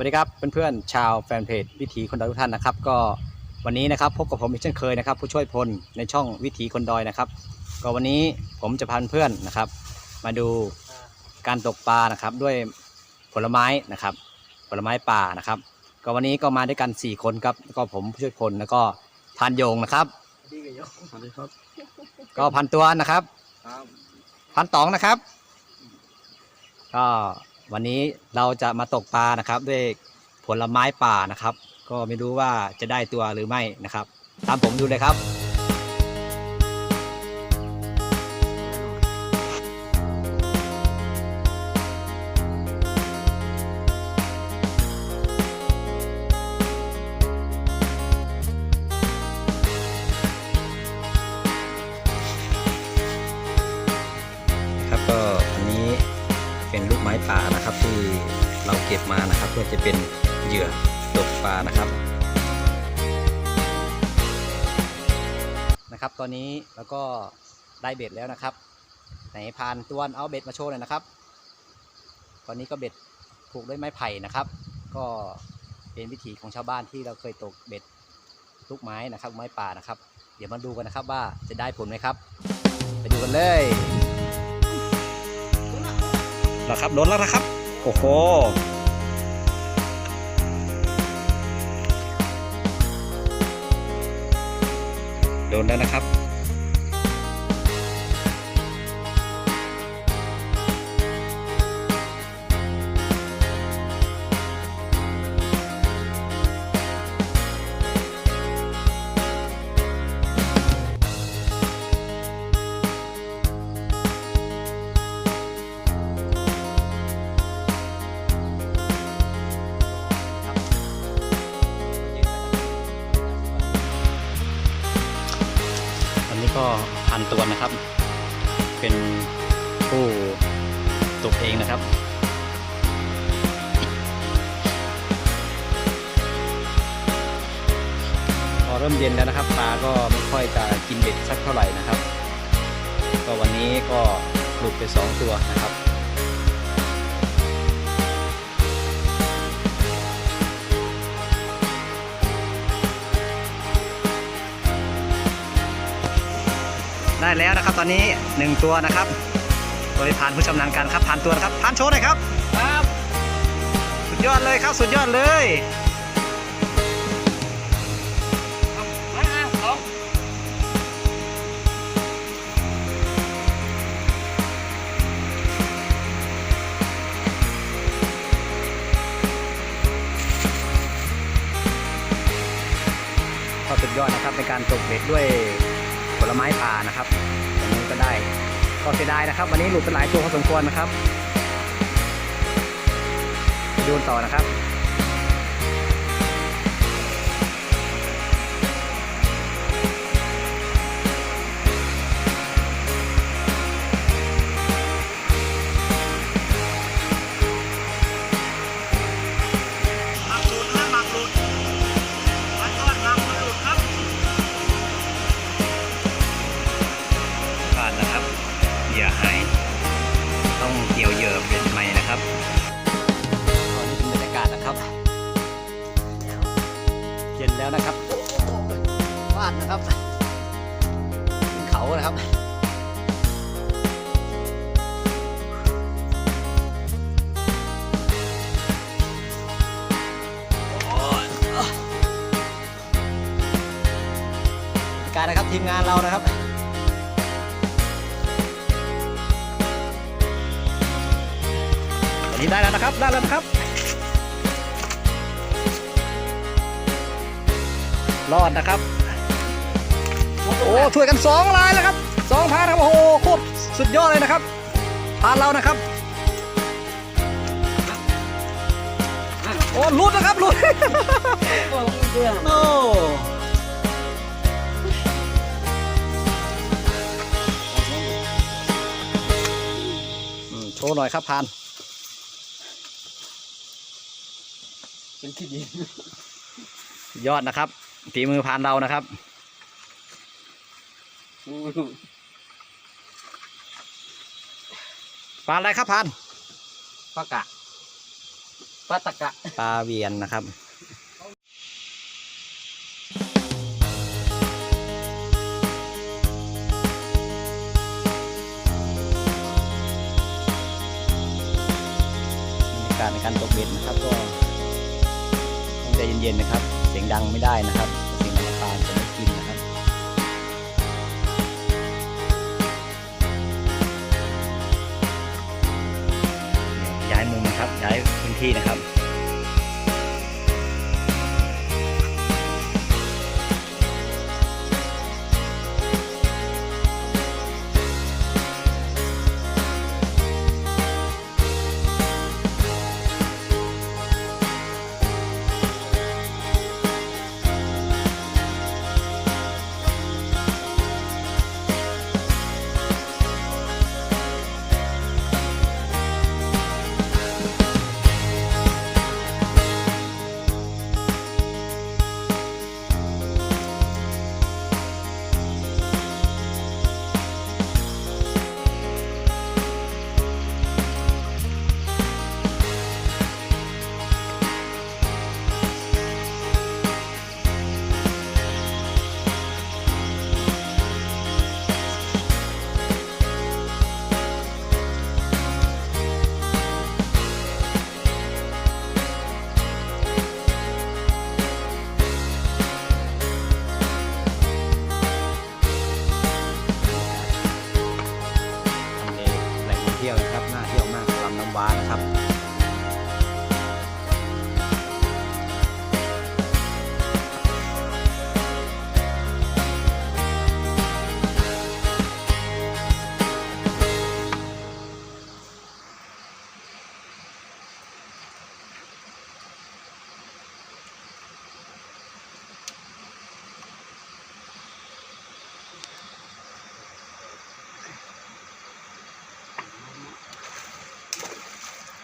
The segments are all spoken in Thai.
วัสดีครับเพื่อนๆชาวแฟนเพจวิถีคนดอยทุกท่านนะครับ ก็วันนี้นะครับพบกับผมอีกเช่นเคยนะครับ ผู้ช่วยพลในช่องวิถีคนดอยนะครับ ก็วันนี้ผมจะพาเพื่อนๆนะครับ มาดูการตกปลานะครับด้วยผลไม้นะครับ ผลไม้ป่านะครับ ก็วันนี้ก็มาด้วยกัน 4 คนครับก็ผมผู้ช่วยพลแล้วก็พานโยงนะครับดีกับยกสวัสดีครับ ก็พันตัวนะครับครับพันตองนะครับก็ วันนี้เราจะมาตกปลานะครับด้วยผลไม้ป่านะครับ ก็ไม่รู้ว่าจะได้ตัวหรือไม่นะครับ ตามผมดูเลยครับ ป่านะครับ ที่เราเก็บมานะครับ เพื่อจะเป็นเหยื่อตกปลานะครับนะครับ ตอนนี้เราก็ได้เบ็ดแล้วนะครับไหนพานตวนเอาเบ็ดมาโชว์หน่อยนะครับ ตอนนี้ก็เบ็ดผูกด้วยไม้ไผ่นะครับ ก็เป็นวิถีของชาวบ้านที่เราเคยตกเบ็ดลูกไม้นะครับ ไม้ป่านะครับ เดี๋ยวมาดูกันนะครับว่าจะได้ผลไหมครับ ไปดูกันเลย แล้วครับโดนแล้วนะครับ โอ้โหโดนแล้วนะครับ ก็พันตัวนะครับ เป็นผู้ตกเองนะครับพอเริ่มเย็นแล้วนะครับปลาก็ไม่ค่อยจะกินเบ็ดสักเท่าไหร่นะครับ ก็วันนี้ก็หลุดไปสองตัวนะครับ ได้แล้วนะครับ ตอนนี้หนึ่งตัวนะครับ โดยผ่านผู้ชำนาญการครับผ่านตัวนะครับผ่านโชว์หน่อยครับครับ สุดยอดเลยครับสุดยอดเลยก็สุดยอดนะครับในการตกเบ็ดด้วย ลไม้ป่านะครับอย่างนี้ก็ได้ก็เสียดายนะครับ วันนี้หลุดไปหลายตัวพอสมควรนะครับไปดูกันต่อนะครับ ยื่อหาย ต้องเกี่ยวเหยื่อเป็นใหม่นะครับตอนนี้เป็นบรรยากาศนะครับ เย็นแล้วนะครับบ้านนะครับขึ้นเขานะครับกาศนะครับทีมงานเรานะครับ นนี้ได้แล้วนะครับ ได้แล้วนะครับ รอดนะครับ โอ้ช่วยกันสองลายแล้วครับสองพานครับโอ้โหโคตรสุดยอดเลยนะครับพานเรานะครับ โอ้ลุดนะครับลุดโอ้โชว์หน่อยครับพาน เป็นขี้ดียอดนะครับฝีมือพานเรานะครับ ปลาอะไรครับพานปากกะปลาตะกะปลาเวียนนะครับบรรยากาศในการตกเบ็ดนะครับก็ต้อง ใจเย็นๆนะครับ เสียงดังไม่ได้นะครับเสียงดังปลาจะไม่กินนะครับย้ายมุมนะครับย้ายพื้นที่นะครับ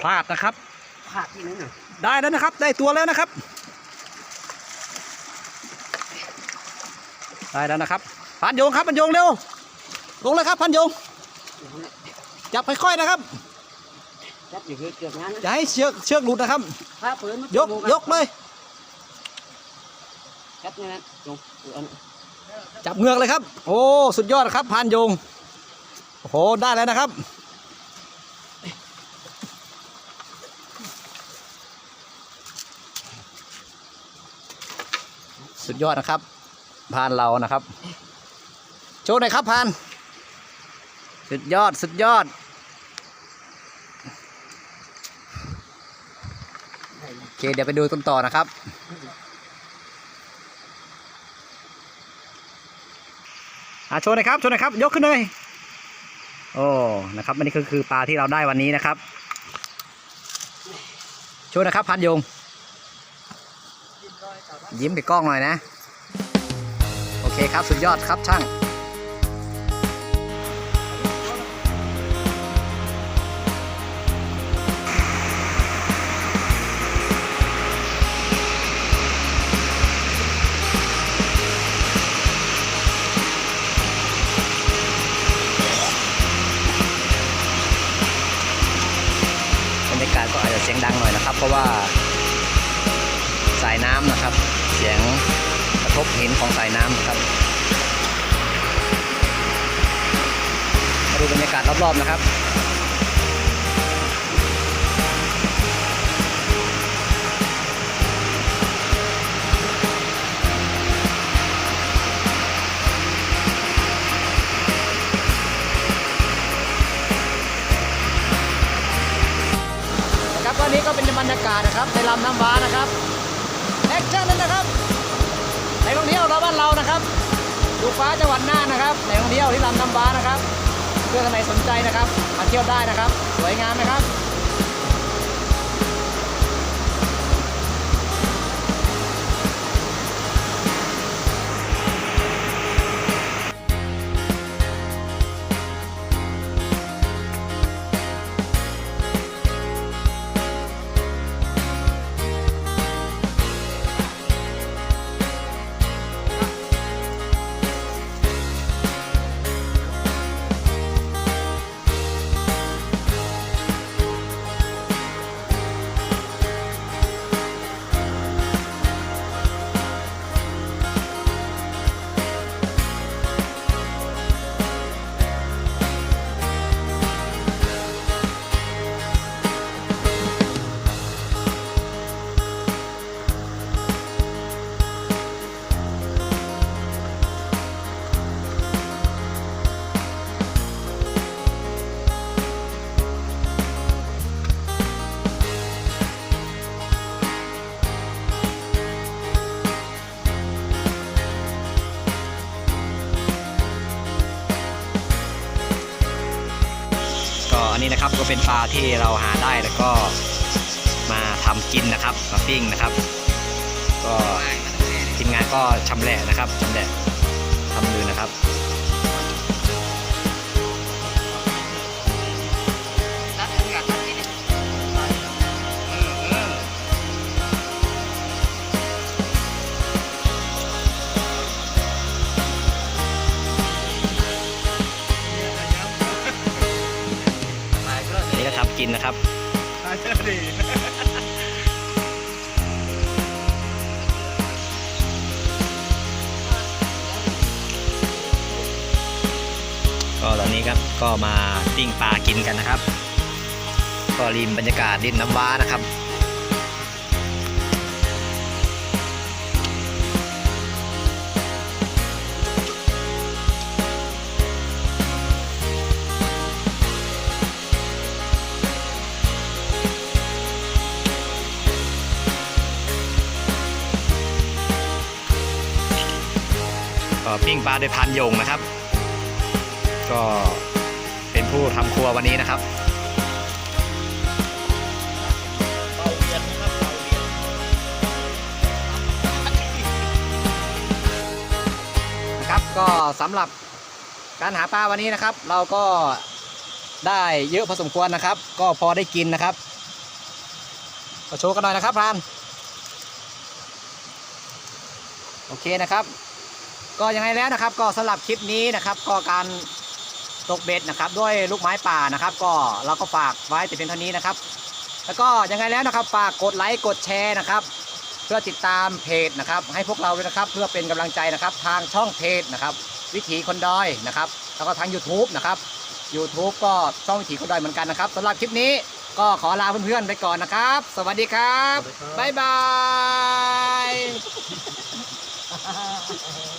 พลาดนะครับภาคที่นั่นน่ะได้แล้วนะครับ ได้ตัวแล้วนะครับ ได้แล้วนะครับ พันโยงครับพันโยงเร็ว ลงเลยครับพันโยง จับค่อยๆนะครับจับอยู่คือเกือบงานอย่าให้เชือกเชือกหลุดนะครับถ้าเปิดยกยกเลยจับเนี่ยนะลงเอาอันจับเงือกเลยครับ โอ้ สุดยอดครับพันโยง โอ้โห ได้แล้วนะครับ ยอดนะครับ พานเรานะครับ โชว์หน่อยครับพาน สุดยอดสุดยอด โอเค เดี๋ยวไปดูต้นต่อนะครับ อะโชว์หน่อยครับ โชว์หน่อยครับ ยกขึ้นเลยโอ้ นะครับอันนี้ก็คือปลาที่เราได้วันนี้นะครับ โชว์นะครับพันยง ยิ้มไปกล้องหน่อยนะ โอเคครับสุดยอดครับช่างบรรยากาศก็อาจจะเสียงดังหน่อยนะครับ เพราะว่าสายน้ำนะครับ สียงกระทบหินของสายน้ำนะครับ มาดูบรรยากาศรอบๆนะครับนะครับก็นี้ก็เป็นบรรยากาศนะครับในลำน้ำว้านะครับ เรานะครับดูฟ้าจังหวัดน่านนะครับในท่องเที่ยวที่ลำน้ำว้านะครับเพื่อนท่านไหนสนใจนะครับ มาเที่ยวได้นะครับ สวยงามนะครับ นะครับก็เป็นปลาที่เราหาได้แล้วก็มาทำกินนะครับมาปิ้งนะครับ ก็ทีมงานก็ชำแหละนะครับชำแหละทำมือนะครับ นี้ครับก็มาปิ้งปลากินกันนะครับ ก็ริมบรรยากาศริมน้ำว้านะครับปิ้งปลาโดยพันยงนะครับ ก็เป็นผู้ทำครัววันนี้นะครับนะครับเบาเรียนนะครับก็สำหรับการหาปลาวันนี้นะครับ เราก็ได้เยอะพอสมควรนะครับ ก็พอได้กินนะครับมาโชว์กันหน่อยนะครับพรานโอเคนะครับ ก็ยังไงแล้วนะครับ ก็สำหรับคลิปนี้นะครับ ก็การ ตกเบ็ดนะครับ ด้วยลูกไม้ป่านะครับ ก็เราก็ฝากไว้แต่เพียงเท่านี้นะครับ แล้วก็ยังไงแล้วนะครับฝากกดไลค์กดแชร์นะครับ เพื่อติดตามเพจนะครับ ให้พวกเราด้วยนะครับ เพื่อเป็นกำลังใจนะครับ ทางช่องเพจนะครับ วิถีคนดอยนะครับ แล้วก็ทาง YouTube นะครับ YouTube ก็ช่องวิถีคนดอยเหมือนกันนะครับสำหรับคลิปนี้ก็ขอลาเพื่อนๆไปก่อนนะครับ สวัสดีครับ บ๊ายบา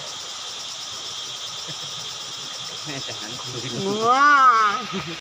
ย แม่จะหันคุยว้า